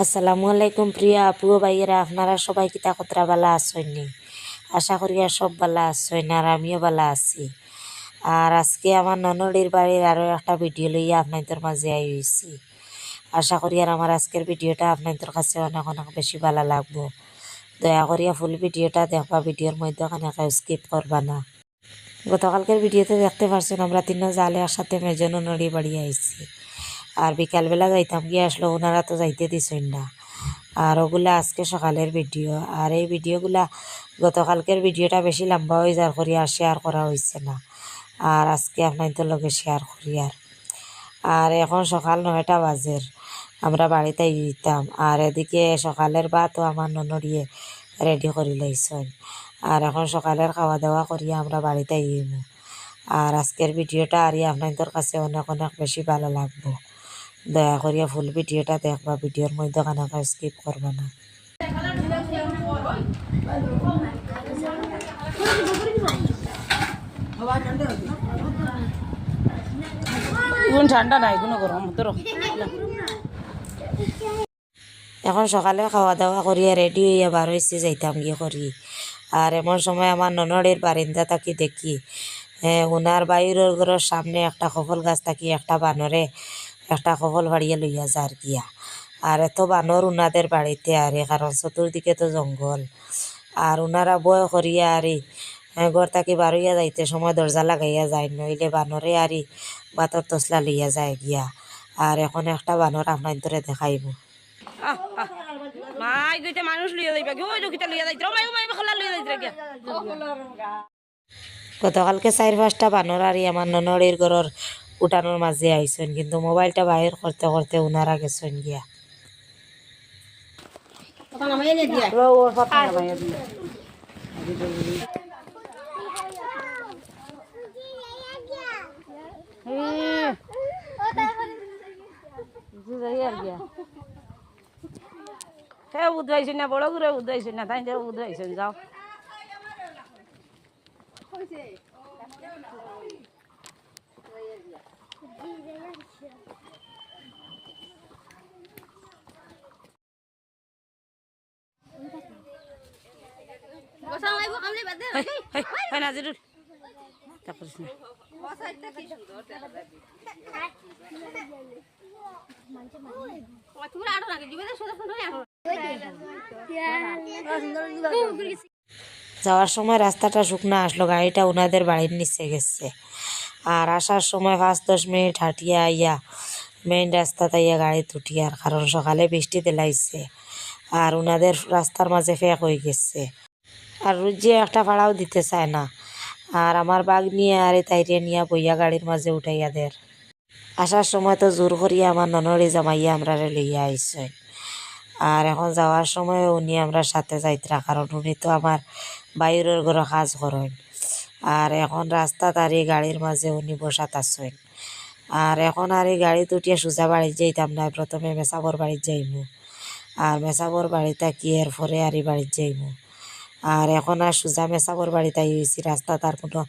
আসসালামু আলাইকুম প্রিয়া আপু ভাইয়েরা, আপনারা সবাই কিতা কতরা বালা আসেননি আশা করি আর সব বালা আসেন আর আমিও বালা আছি। আর আজকে আমার ননদির বাড়ির আরও একটা ভিডিও লইয়া আপনাদের মাঝে আই হয়েছি আশা করি আর আমার আজকের ভিডিওটা আপনাদের কাছে অনেক অনেক বেশি ভালো লাগবো। দয়া করিয়া ফুল ভিডিওটা দেখবা, ভিডিওর মধ্যে কানাকে স্কিপ করবা না। গতকালকের ভিডিওতে দেখতে পারছেন আমরা তিনজন জালে একসাথে মেজন নড়ি বাড়ি আইছি। আর বিকালবেলা যাইতাম গিয়ে আসলো ওনারা তো যাইতে দিছেন না। আর ওগুলা আজকে সকালের ভিডিও। আর এই ভিডিওগুলা গতকালকের ভিডিওটা বেশি লম্বা হয়ে যার করি আর শেয়ার করা হয়েছে না। আর আজকে আপনাদের লগে শেয়ার করি আর। আর এখন সকাল নয়টা বাজের আমরা বাড়িতে দিতাম আর এদিকে সকালের ভাতও আমার ননরিয়ে রেডি করে লাইছেন। আর এখন সকালের খাওয়া দাওয়া করিয়া আমরা বাড়িতে ইমু আর আজকের ভিডিওটা আর আপনাদের কাছে অনেক অনেক বেশি ভালো লাগবো। দয়া করিয়া ফুল ভিডিওটা দেখবা ভিডিওর মধ্যে কানাকা স্কিপ করবা না। কোন ঠান্ডা নাই কোনো গরম এখন সকালে খাওয়া দাওয়া করিয়া রেডি হইয়া বার হয়েছি যাইতাম গিয়ে করি। আর এমন সময় আমার ননড়ের বারিন্দা তাকি দেখি। হ্যাঁ ওনার বাইরের ঘরের সামনে একটা কফল গাছ থাকি একটা বানরে। একটা কফল ভাড়িয়ে লইয়া যার গিয়া আর এত বানর উনাদের বাড়িতে আরে কারণ চতুর্দিকে তো জঙ্গল আর ওনারা বয় করিয়া আরি ঘর থাকি বারইয়া যাইতে সময় দরজা লাগাইয়া যায় নইলে বানরে আরি বাতর তসলা লইয়া যায় গিয়া আর এখন একটা বানর আপনার ধরে দেখাইব। মাই দুইটা মানুষ লইয়া যাইবা। কি ওই লইয়া যাইতে। মাই মাই বখলা লইয়া যাইতে গিয়া গতকালকে চার পাঁচটা বানর আর আমার ননড়ির ঘরের উঠানোর মাঝে আইসেন কিন্তু মোবাইলটা বাইর করতে করতে উনারা গেছেন গিয়া। হে উদ্বাইছেন না বড় করে উদ্বাইছেন না তাই উদ্বাইছেন যাও। যাওয়ার সময় রাস্তাটা শুকনো আসলো গাড়িটা উনাদের বাড়ির নিচে গেছে। আর আসার সময় পাঁচ দশ মিনিট হাঁটিয়া আইয়া মেইন রাস্তা তাইয়া গাড়ি তুটিয়ার কারণ সকালে বৃষ্টি দিলাইছে আর উনাদের রাস্তার মাঝে ফেক হয়ে গেছে। আর রুজিয়ে একটা ভাড়াও দিতে চায় না। আর আমার বাঘ নিয়ে আর তাইরে নিয়ে বইয়া গাড়ির মাঝে উঠাইয়া দের আসার সময় তো জোর করিয়া আমার ননরি জামাইয়া আমরা লইয়া আইসেন আর এখন যাওয়ার সময় উনি আমরা সাথে যাইতরা, কারণ উনি তো আমার বাইরের ঘরে কাজ করেন। আর এখন রাস্তা তার গাড়ির মাঝে উনি বসাত আছেন আর এখন আর এই গাড়ি তুটিয়া সোজা বাড়ির যাইতাম না প্রথমে মেসাবর বাড়ির যাইমু। আর মেসাবর বাড়িতে কি এর পরে আর এই বাড়ির যাইমু। আর এখন আর সোজা মেসাবর বাড়িতে হয়েছি রাস্তা তার কোনো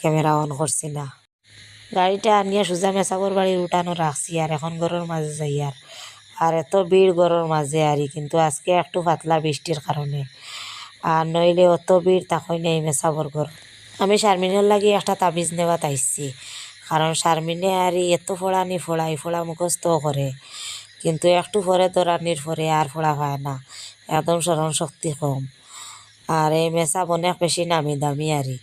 ক্যামেরা অন করছি না। গাড়িটা আনিয়া সোজা মেসাবর বাড়ির উঠানো রাখছি আর এখন ঘরের মাঝে যাই আর। আর এত ভিড় ঘরের মাঝে আরই কিন্তু আজকে একটু পাতলা বৃষ্টির কারণে আর নইলে অত ভিড় তখন নেই মেসাবর ঘর আমি শারমিনের লাগি একটা তাবিজ নেওয়া তাইছি কারণ শারমিনে আর এত ফোড়ানি ফোড়াই ফোড়া মুখস্থ করে কিন্তু একটু পরে দৌড়ানির পরে আর ফোড়া হয় না। একদম স্মরণ শক্তি কম। আর এই মেসাব অনেক বেশি নামি দামি আরই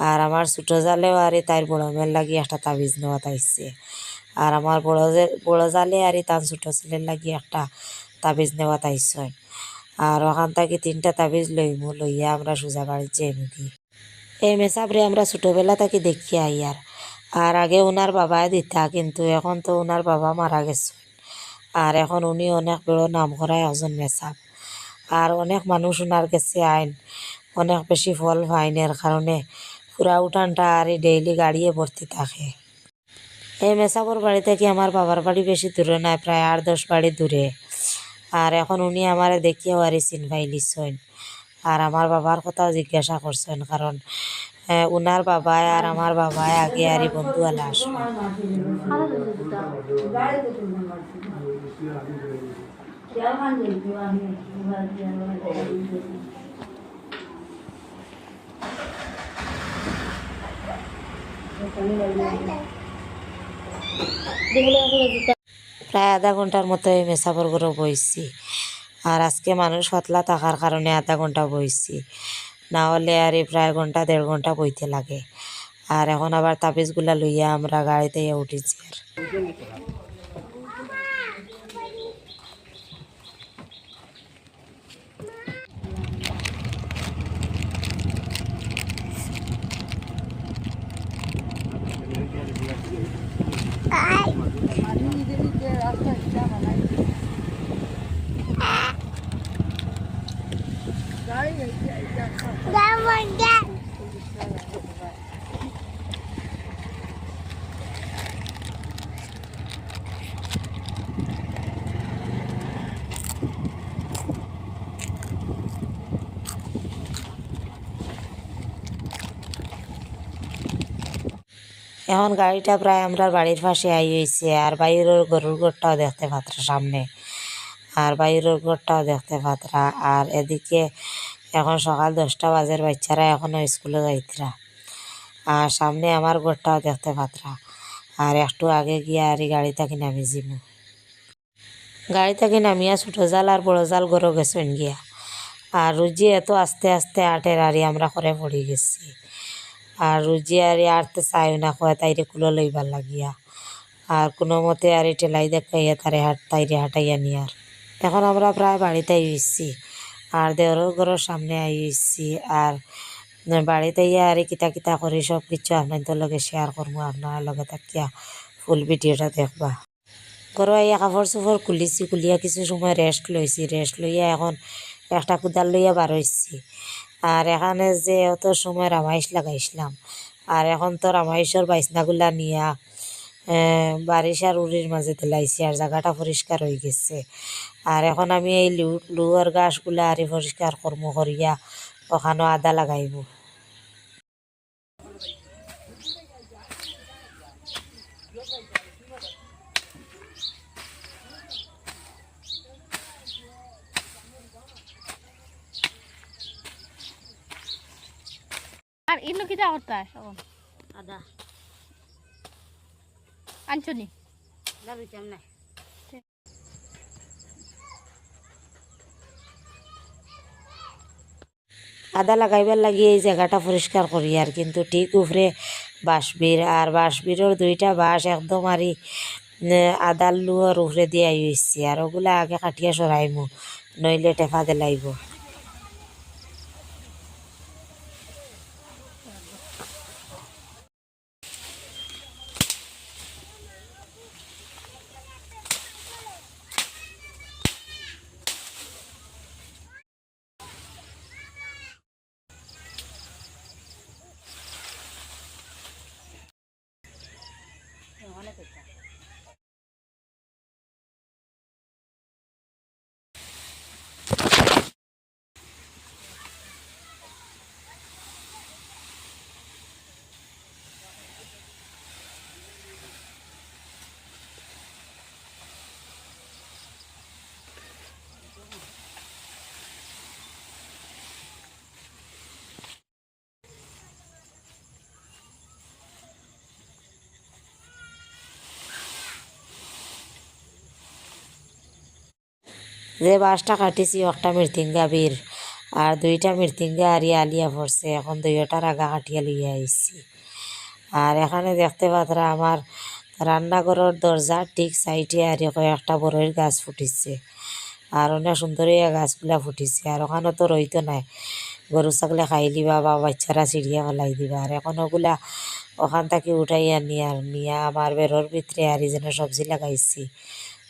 আর আমার ছোটো জালেও আর তাইর বড় মেয়ের লাগি একটা তাবিজ নেওয়া তাইছে আর আমার বড় বড় জালে আর তার ছোটো ছেলের লাগি একটা তাবিজ নেওয়া তাইছে আর ওখান থেকে তিনটা তাবিজ লইমু লইয়া আমরা সোজা বাড়ির যাই মুখি এই মেসাবরে আমরা ছোটোবেলা থেকে দেখি আই আর। আর আগে ওনার বাবাই দিতা, কিন্তু এখন তো ওনার বাবা মারা গেছে। আর এখন উনি অনেক বড় নাম করা একজন মেসাব আর অনেক মানুষ ওনার কাছে আইন, অনেক বেশি ফল ফাইনের কারণে পুরা উঠানটা আর ডেইলি গাড়িয়ে ভর্তি থাকে। এই মেসাবর বাড়ি থেকে আমার বাবার বাড়ি বেশি দূরে নয়, প্রায় আট দশ বাড়ি দূরে। আর এখন উনি আমারে দেখিয়ে আরে চিনভাই লিছেন আর আমার বাবার কথাও জিজ্ঞাসা করছেন, কারণ উনার বাবায় আর আমার বাবায় আগে আরই বন্ধু আলা আসলো প্রায় আধা ঘণ্টার মতো এই মেসাবর করে বইছি। আর আজকে মানুষ হতলা থাকার কারণে আধা ঘণ্টা বইছি। না হলে আর এই প্রায় ঘণ্টা দেড় ঘণ্টা বইতে লাগে। আর এখন আবার তাবিজগুলা লইয়া আমরা গাড়িতে উঠেছি আর। এখন গাড়িটা প্রায় আমরা বাড়ির পাশে আই হয়েছে আর বাইরের গরুর ঘরটাও দেখতে পাত্রা সামনে। আর বাইরের ঘরটাও দেখতে পাত্রা। আর এদিকে এখন সকাল দশটা বাজের বাচ্চারা এখনও স্কুলে যাইতরা। আর সামনে আমার ঘরটাও দেখতে পাত্রা। আর একটু আগে গিয়ে আর এই গাড়ি থাকি নামি যাব গাড়ি থেকে নামিয়া ছোটো জাল আর বড় জাল গরো গেছেন গিয়া। আর রুজি এত আস্তে আস্তে আটের আরি আমরা করে পড়ে গেছি। আর রুজি আরি আরতে চাইও না কয়, তাইরে কুলো লইবার লাগিয়া। আর কোনো মতে আর এই টেলাই দেখাইয়া তারে হাট, তাইরে হাঁটাইয়া নিয়ার এখন আমরা প্রায় বাড়িতে আইসি আর দেওরের ঘরের সামনে আইসি আর বাড়িতে ইয়া আর কিতা কিতা করি সব কিছু আপনাদের লগে শেয়ার করব আপনার লগে থাকিয়া ফুল ভিডিওটা দেখবা। ঘরে আইয়া কাপড় চোপড় খুলিছি, খুলিয়া কিছু সময় রেস্ট লইছি রেস্ট লইয়া এখন একটা কুদাল লইয়া বার হইছি। আর এখানে যে অত সময় রামাইশ লাগাইছিলাম। আর এখন তো রামাইশর বাইসনাগুলা নিয়া বারিশ বারিশার উড়ির মাঝে দিলাইছি আর জায়গাটা পরিষ্কার হয়ে গেছে। আর এখন আমি এই লু- লুয়ার গাছগুলা আরি পরিষ্কার কর্ম করিয়া ওখানো আদা লাগাইব আর ইনো কিটা করতা এখন আদা। দাবি নাই আদা লাগাইবার লাগি এই জায়গাটা পরিষ্কার করি আর কিন্তু ঠিক উপরে বাঁশবির আর বাঁশবিরের দুইটা বাঁশ একদম আরি আদার লুয়ার উপরে দিয়ে আইছি আর ওগুলা আগে কাটিয়া সরাইমু নইলে টেফা দিলাইব। যে বাঁশটা কাটিছি, একটা মৃত্যুঙ্গা বীর। আর দুইটা মৃত্যুঙ্গা আর আলিয়া পড়ছে, এখন দুইটার আগা কাটিয়া লইয়া আইছি। আর এখানে দেখতে পাত্রা আমার রান্নাঘরের দরজার ঠিক সাইডে আর কয়েকটা বড়ইর গাছ ফুটিছে। আর অনেক সুন্দর এই গাছগুলা ফুটিছে। আর ওখানে তো রইতো নাই। গরু, ছাগলে খাই দিবা বা বাচ্চারা চিড়িয়া ফেলাই দিবা। আর এখন ওগুলা ওখান থেকে উঠাইয়া নিয়া নিয়া আমার বেরোর ভিতরে আর যেন সবজি লাগাইছি,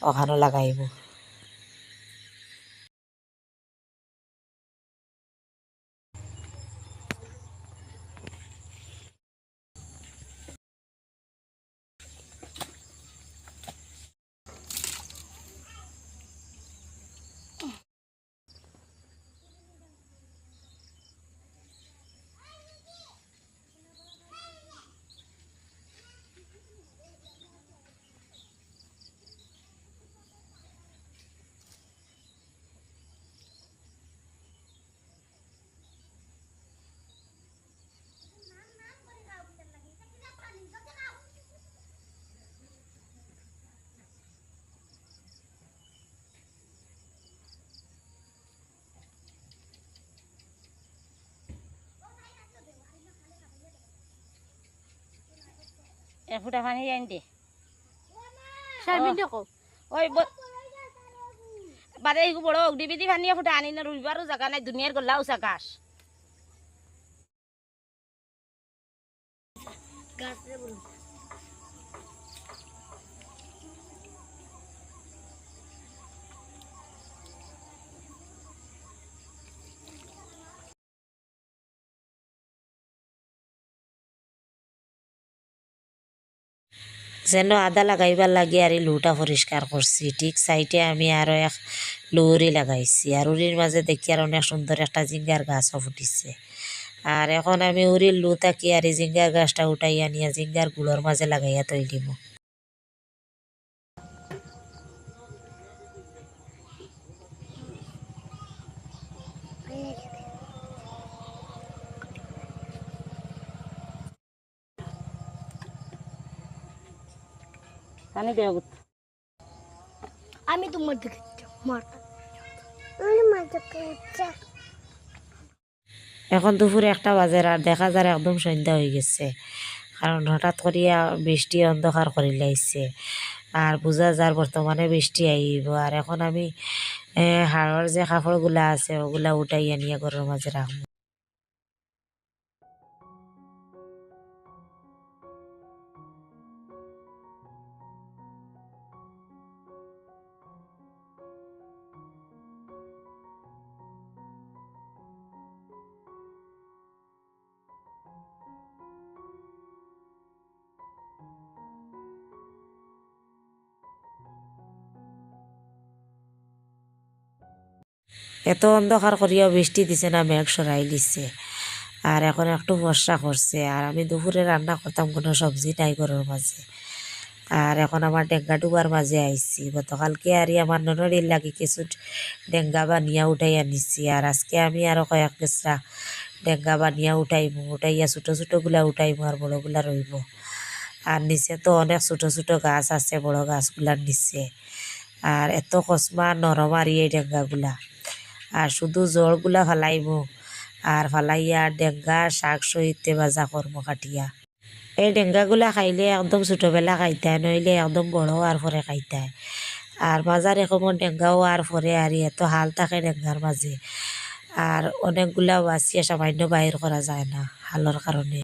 ওখানেও লাগাইব। এক ফুটা পানি আইন দে। ওই বাদে এইগু বড় অগ্নি বিধি পানি ফুটা আনি না রুইবারও জায়গা নাই দুনিয়ার গল্লাও চাকাশ যেন আদা লাগাইবার লাগে আর এই লুটা পরিষ্কার করছি। ঠিক সাইডে আমি আরও এক লৌরি লাগাইছি আর উরির মাঝে দেখি আর অনেক সুন্দর একটা জিঙ্গার গাছও ফুটিছে। আর এখন আমি উরির লু থাকি আর জিঙ্গার গাছটা উঠাইয়া নিয়ে জিঙ্গারগুলোর মাঝে লাগাইয়া তৈ পানি দে অগুত আমি তোমার দিকে মার। এখন দুপুরে একটা বাজে আর দেখা যায় একদম সন্ধ্যা হয়ে গেছে। কারণ হঠাৎ করিয়া বৃষ্টি অন্ধকার করে লাইছে। আর বোঝা যার বর্তমানে বৃষ্টি আইব। আর এখন আমি হাড়র যে কাপড়গুলা আছে ওগুলা উঠাইয়া নিয়ে ঘরের মাঝে রাখব। এত অন্ধকার করিয়াও বৃষ্টি দিছে না, মেঘ সরাই দিছে আর এখন একটু বর্ষা করছে। আর আমি দুপুরে রান্না করতাম কোনো সবজি নাই ঘরের মাঝে। আর এখন আমার ডেঙ্গা ডুবার মাঝে আইছি। গতকালকে আর আমার ননরির লাগে কিছু ডেঙ্গা বানিয়া উঠাই আনিছি। আর আজকে আমি আরও কয়েক কেসরা ডেঙ্গা বানিয়া উঠাইমু। উঠাইয়া ছোটো ছোটোগুলা উঠাইমু আর বড়গুলা রইব। আর নিচে তো অনেক ছোটো ছোটো গাছ আছে, বড় গাছগুলার নিচে। আর এত কসমা নরম আর এই ডেঙ্গাগুলা। আর শুধু জড়গুলা ফালাইমু আর ফালাইয়া ডেঙ্গা শাক সহিতে ভাজা কর্ম কাটিয়া। এই ডেঙ্গাগুলা খাইলে একদম ছোটোবেলা খাইতায়, নইলে একদম বড় আর পরে খাইতায়। আর মাজার এরকম ডেঙ্গাও আর পরে আর এত হাল থাকে ডেঙ্গার মাঝে। আর অনেকগুলা বাঁচিয়ে সামান্য বাহির করা যায় না হালর কারণে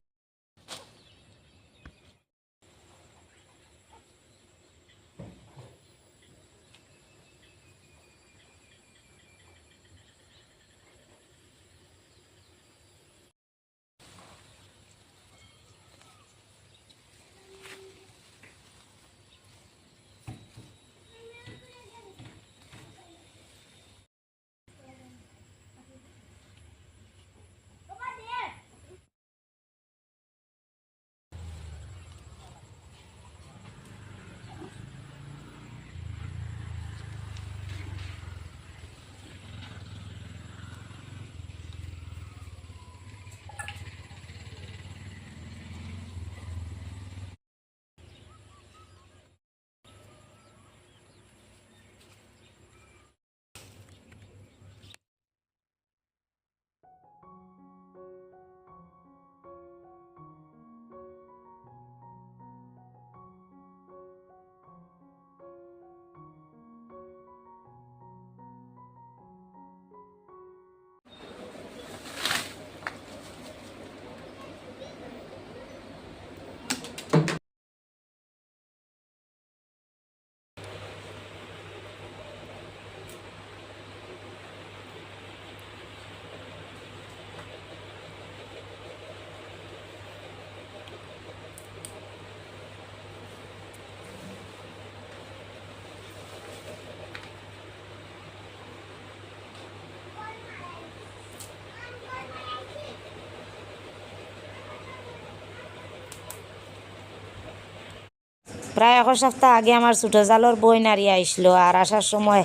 প্রায় এক সপ্তাহ আগে আমার ছোটো জালর বই নাড়িয়ে আসলো আর আসার সময়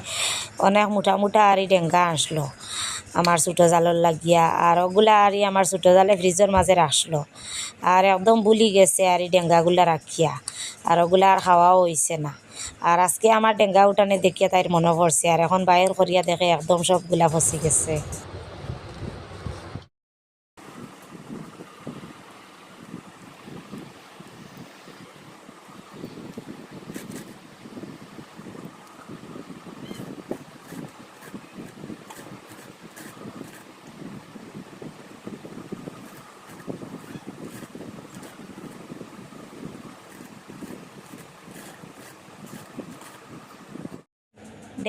অনেক মোটা মোটা আরি ডেঙ্গা আসলো আমার ছোটো জালর লাগিয়া আর ওগুলা আরি আমার ছোটো জালে ফ্রিজের মাঝে রাখল আর একদম বুলি গেছে আর ডেঙ্গাগুলা রাখিয়া আর ওগুলা আর খাওয়াও হইছে না। আর আজকে আমার ডেঙ্গা উঠানে দেখিয়া তাইর মনে পড়ছে আর এখন বাইর করিয়া দেখে একদম সবগুলা ফসি গেছে।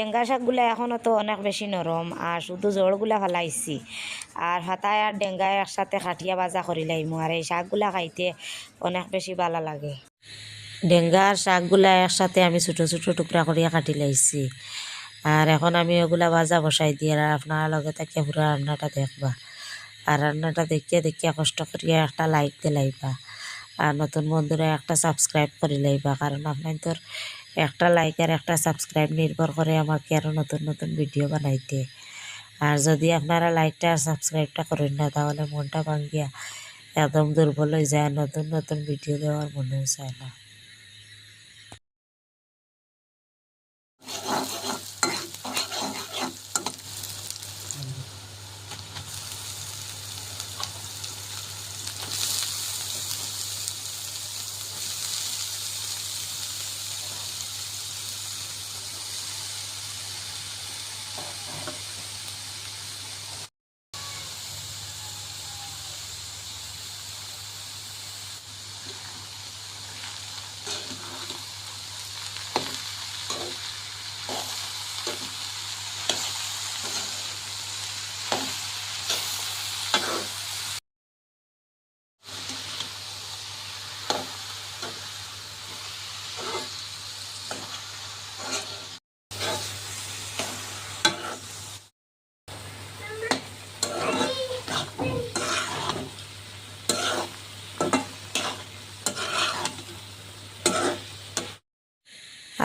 ডেঙ্গা শাকগুলা এখনও তো অনেক বেশি নরম আর শুধু জোড়গুলা ফালাইছি। আর হাতায় আর ডেঙ্গায় একসাথে খাটিয়া বাজা করি লাইমু আর এই শাকগুলা খাইতে অনেক বেশি ভালো লাগে। ডেঙ্গা আর শাকগুলা একসাথে আমি ছোটো ছোটো টুকরা করিয়া কাটি লাইছি। আর এখন আমি ওগুলা বাজা বসাই দিই আর আপনার লগে থাকে পুরো রান্নাটা দেখবা। আর রান্নাটা দেখিয়া দেখিয়া কষ্ট করিয়া একটা লাইক দিলাইবা আর নতুন বন্ধুরা একটা সাবস্ক্রাইব করে লাইবা, কারণ আপনার তোর একটা লাইক আর একটা সাবস্ক্রাইব নির্ভর করে আমাকে আরও নতুন নতুন ভিডিও বানাইতে। আর যদি আপনারা লাইকটা আর সাবস্ক্রাইবটা করেন না, তাহলে মনটা ভাঙ্গিয়া একদম দুর্বল হয়ে যায়, নতুন নতুন ভিডিও দেওয়ার মনেও চায় না।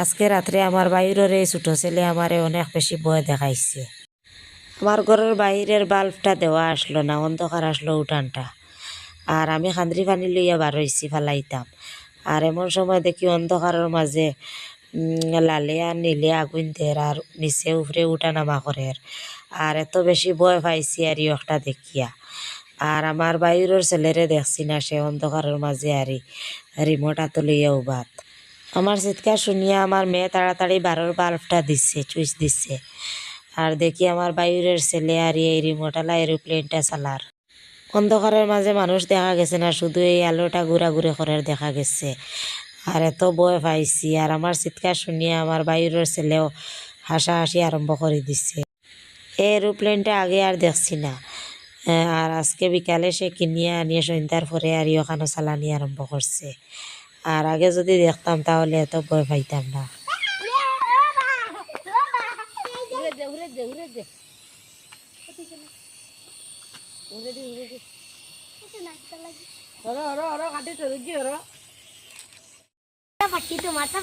আজকে রাত্রে আমার বাইরের এই ছোটো ছেলে আমারে অনেক বেশি ভয় দেখাইছে। আমার ঘরের বাইরের বাল্বটা দেওয়া আসলো না, অন্ধকার আসলো উঠানটা। আর আমি খান্দ্রি পানি লইয়া বার হইছি, ফালাইতাম। আর এমন সময় দেখি অন্ধকারের মাঝে লালে আর নীলে আগুন দের আর নিচে উপরে উঠা নামা করে আর এত বেশি ভয় পাইছি আর একটা দেখিয়া। আর আমার বাইরের ছেলেরে দেখছি না, সে অন্ধকারের মাঝে আরি রিমোট হাতে লইয়া উবাত। আমার চিৎকার শুনিয়া আমার মেয়ে তাড়াতাড়ি বারোর বাল্বটা দিচ্ছে চুইস দিচ্ছে আর দেখি আমার বায়ুরের ছেলে আর এই রিমোটালা এরোপ্লেনটা চালার। অন্ধকারের মাঝে মানুষ দেখা গেছে না, শুধু এই আলোটা ঘুরাঘুরি করার দেখা গেছে। আর এত ভয় পাইছি, আর আমার চিৎকার শুনিয়া আমার বায়ুরের ছেলেও হাসাহাসি আরম্ভ করে দিচ্ছে এই এরোপ্লেনটা আগে আর দেখছি না। আর আজকে বিকালে সে কিনিয়ে আনিয়ে সন্ধ্যার পরে আর ওখানে চালানি আরম্ভ করছে। আর আগে যদি দেখতাম তাহলে এত ভয় পাইতাম না মাথা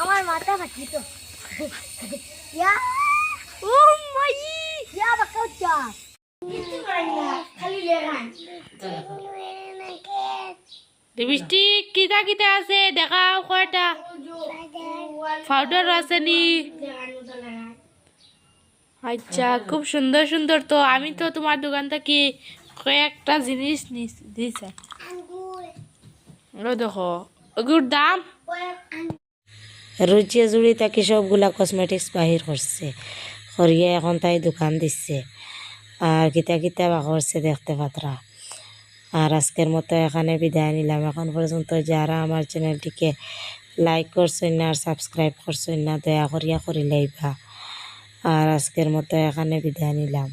আমার মাথা ইয়া ইয়া লিপস্টিক কিতা কিতা আছে? দেখাও কয়টা পাউডার আছে নি? আচ্ছা খুব সুন্দর সুন্দর তো আমি তো তোমার দোকান থেকে কয়েকটা জিনিস নিস- দিছে। ও দেখো। ওগুলোর দাম? রুচিয়ে জুড়ি তাকে সবগুলা কসমেটিক্স বাহির করছে করিয়ে এখন তাই দোকান দিচ্ছে আর কিতা কিতা বা করছে দেখতে পাত্রা। আর আজকের মতো এখানে বিদায় নিলাম। এখন পর্যন্ত যারা আমার চ্যানেলটিকে লাইক করছেন না আর সাবস্ক্রাইব করছেন না, দয়া করিয়া করি লাইবা আর আজকের মতো এখানে বিদায় নিলাম।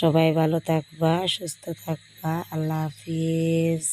সবাই ভালো থাকবা, সুস্থ থাকবা। আল্লাহ হাফিজ।